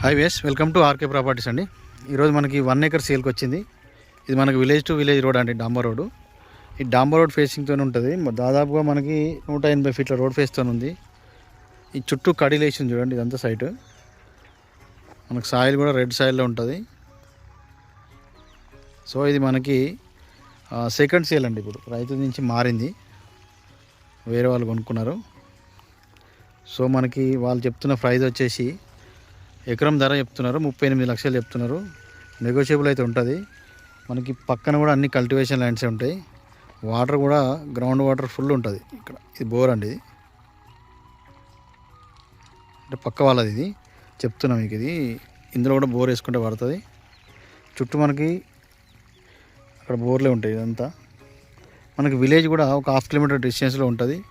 Hi వేస్ welcome to RK properties అండి. ఈరోజు మనకి వన్ ఏకర్ సేల్కి వచ్చింది. ఇది మనకి విలేజ్ టు విలేజ్ రోడ్ అండి డాంబర్ రోడ్ ఈ డాంబర్ రోడ్ ఫేసింగ్తో ఉంటుంది. దాదాపుగా మనకి నూట ఎనభై ఫీట్ల రోడ్ ఫేస్తో ఉంది. ఈ చుట్టూ కడిలేసింది చూడండి ఇదంతా సైట్ మనకు సాయిల్ కూడా రెడ్ సాయిల్లో ఉంటుంది. సో ఇది మనకి సెకండ్ సేల్ అండి ఇప్పుడు. రైతు నుంచి మారింది. వేరే వాళ్ళు కొనుక్కున్నారు. సో మనకి వాళ్ళు చెప్తున్న ప్రైస్ వచ్చేసి ఎకరం ధర చెప్తున్నారు ముప్పై ఎనిమిది లక్షలు చెప్తున్నారు. నెగోషియబుల్ అయితే ఉంటుంది. మనకి పక్కన కూడా అన్ని కల్టివేషన్ ల్యాండ్సే ఉంటాయి. వాటర్ కూడా గ్రౌండ్ వాటర్ ఫుల్ ఉంటుంది ఇక్కడ. ఇది బోర్ అండి ఇది. అంటే పక్క వాళ్ళది ఇది. చెప్తున్నా మీకు ఇది. ఇందులో కూడా బోర్ వేసుకుంటే పడుతుంది. చుట్టూ మనకి అక్కడ బోర్లే ఉంటాయి ఇదంతా. మనకి విలేజ్ కూడా ఒక హాఫ్ కిలోమీటర్ డిస్టెన్స్లో ఉంటుంది.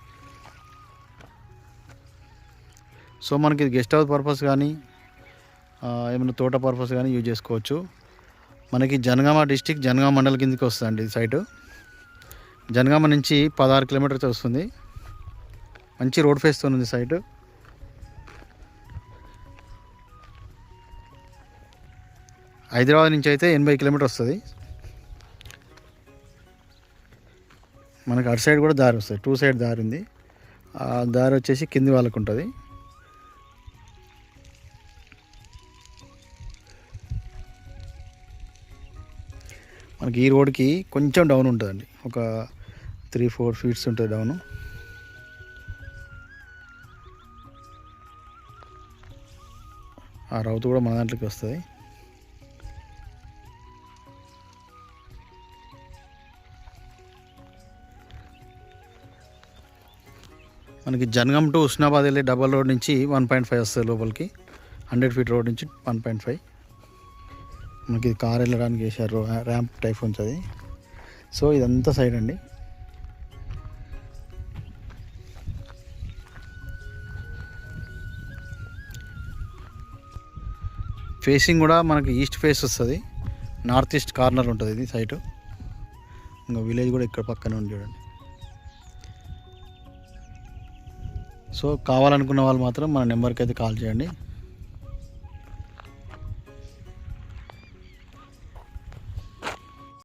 సో మనకి ఇది గెస్ట్ హౌస్ పర్పస్ కానీ ఏమైనా తోట పర్పస్ కానీ యూజ్ చేసుకోవచ్చు. మనకి జనగామ డిస్టిక్ జనగామ మండల కిందకి వస్తుందండి ఈ సైటు. జనగామ నుంచి పదహారు కిలోమీటర్స్ వస్తుంది. మంచి రోడ్ ఫేస్తో ఉంది సైటు. హైదరాబాద్ నుంచి అయితే ఎనభై కిలోమీటర్ వస్తుంది. మనకి అటు సైడ్ కూడా దారి వస్తుంది. టూ సైడ్ దారి ఉంది. ఆ దారి వచ్చేసి కింది వాళ్ళకు ఉంటుంది మనకి ఈ రోడ్కి కొంచెం డౌన్ ఉంటుందండి. ఒక త్రీ ఫోర్ ఫీట్స్ ఉంటుంది డౌను. ఆ రౌతు కూడా మన దాంట్లోకి వస్తుంది. మనకి జనగం టు ఉస్నాబాద్ వెళ్ళే డబల్ రోడ్ నుంచి వన్ పాయింట్ ఫైవ్ వస్తుంది లోపలికి. హండ్రెడ్ ఫీట్ రోడ్ నుంచి వన్ పాయింట్ ఫైవ్. మనకి ఇది కార్ వెళ్ళడానికి వేశారు ర్యాంప్ టైప్ ఉంటుంది. సో ఇదంతా సైడ్ అండి. ఫేసింగ్ కూడా మనకి ఈస్ట్ ఫేస్ వస్తుంది. నార్త్ ఈస్ట్ కార్నర్ ఉంటుంది ఇది సైటు ఇంకా విలేజ్ కూడా ఇక్కడ పక్కనే ఉంది చూడండి. సో కావాలనుకున్న వాళ్ళు మాత్రం మన నెంబర్కి అయితే కాల్ చేయండి.